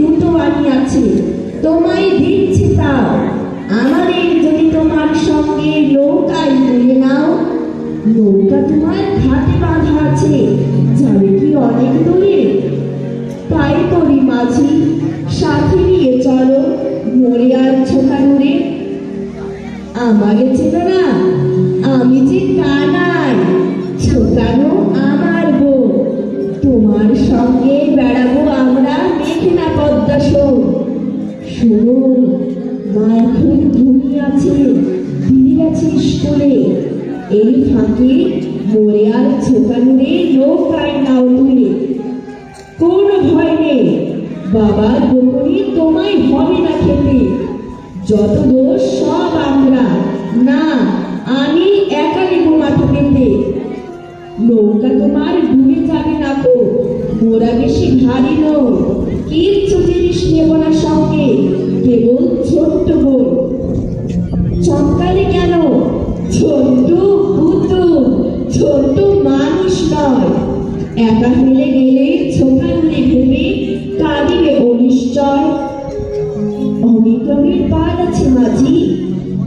দুটো আনিয়াছে তোমায় দিচ্ছি তাও আমাদের যদি তোমার সঙ্গে নৌকায় তুলে নাও, নৌকা তোমার ঘাটে বাঁধা আছে, যাবে কি অনেক দূরে? তাই করি মাঝি, সাথে নিয়ে চলো মরে আর ছোটা নূরে। আমাকে ছিল না, আমি যে কানাই ছোটানো আমার শোনো মা এখন ঘুমিয়ে আছে দিদি গেছে স্কুলে এই ফাঁকে মরে আর ছোটানুরে নৌকায় নাও তুলে কোনো ভয় নেই বাবার গোপনে তোমায় হবে না খেতে যত দোষ সব আমরা না আমি একা নেব মাথা পেতে নৌকা তোমার ডুবে যাবে না তো মোরা বেশি ভারী নয় কিচ্ছু একা ফেলে গেলে ছোটা গুলি ভেবে কাঁদিবে অনিশ্চয় অনেক রঙের পাল আছে মাঝি,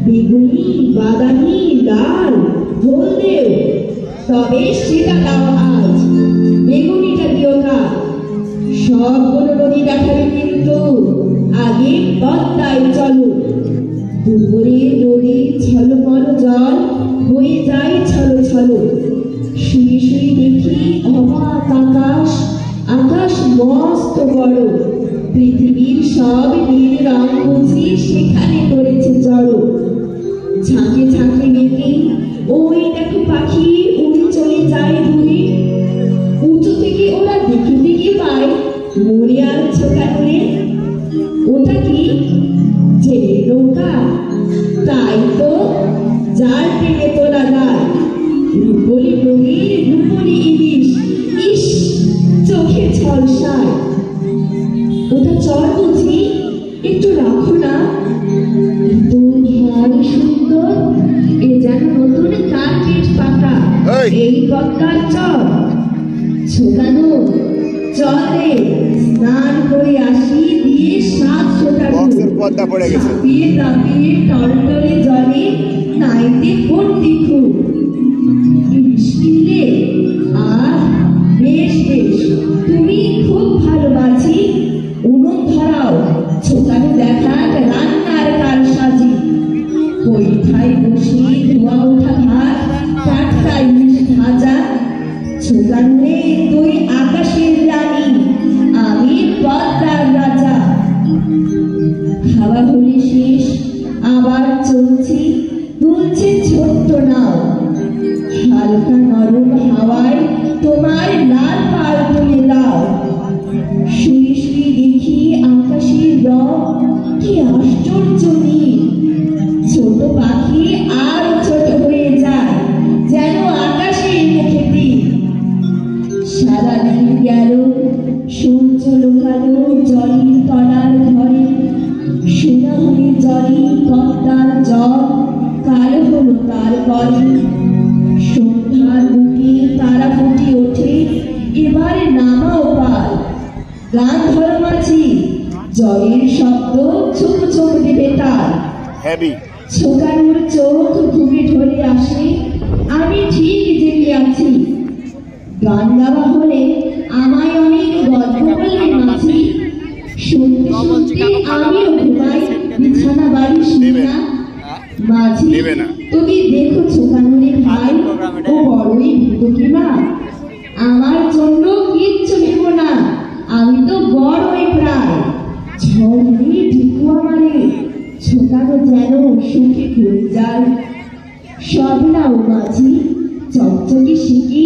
বেগুনি, বাদামি, লাল, হলদেও। তবে সেটা দাও আজ, বেগুনিটা দিও না সবগুলো নদী দেখাবে কিন্তু, আগে পদ্মায় চলো। দুপুরে নদী বড় পৃথিবীর সব নীল রং বুঝি সেখানে করেছে জড়ো। ঝাঁকে ঝাঁকে মেঘে ওই দেখো পাখি উড়ে চলে যায় দূরে। উঁচু থেকে ওরা দেখে দেখে পায় মরে আর ছোটা করে ওটা কি? জেলে নৌকা? তাই তো, যার টেনে তোলা যায় রাখো না তো ভারী সুন্দর। এ যেন নতুন কার্পেট পাতা। এই। এই পদ্মার চর ছোটানো। চলে স্নান করে আসি দিয়ে সাত বক্সের পর্দা পড়ে গেছে। দিয়ে তাপিয়ে টলটলে জলে নাইতে ভর্তি খুব। শেষ, আবার চলছি দুলছে ছোট্ট নাও। হালকা নরম হাওয়ায় তোমার লাল পাল তুলে দাও। শুয়ে শুয়ে দেখি আকাশের রং কি গেল সূর্য লোকালো জলের তলার ঘরে। সোনা হয়ে জলে জল কালো হলো তারপরে সন্ধ্যার বুকে তারা ফুটে ওঠে এবারে নামাও পাল। গান ধরো মাঝি জলের শব্দ চুপ চুপ দেবে তার ছোটানোর চোখ বাড়ি না। নেবে না। তুমি দেখো ছোটানুরে ভাই ও বড়ই ভুতুকি আমার জন্য কিচ্ছু নেব না। আমি তো বড়ই প্রায়। ঝড়ে ঢুকু আমারে ছোটানো যেন সুখে ঘুরে যায়। সব নাও মাঝি চকচকে শিখি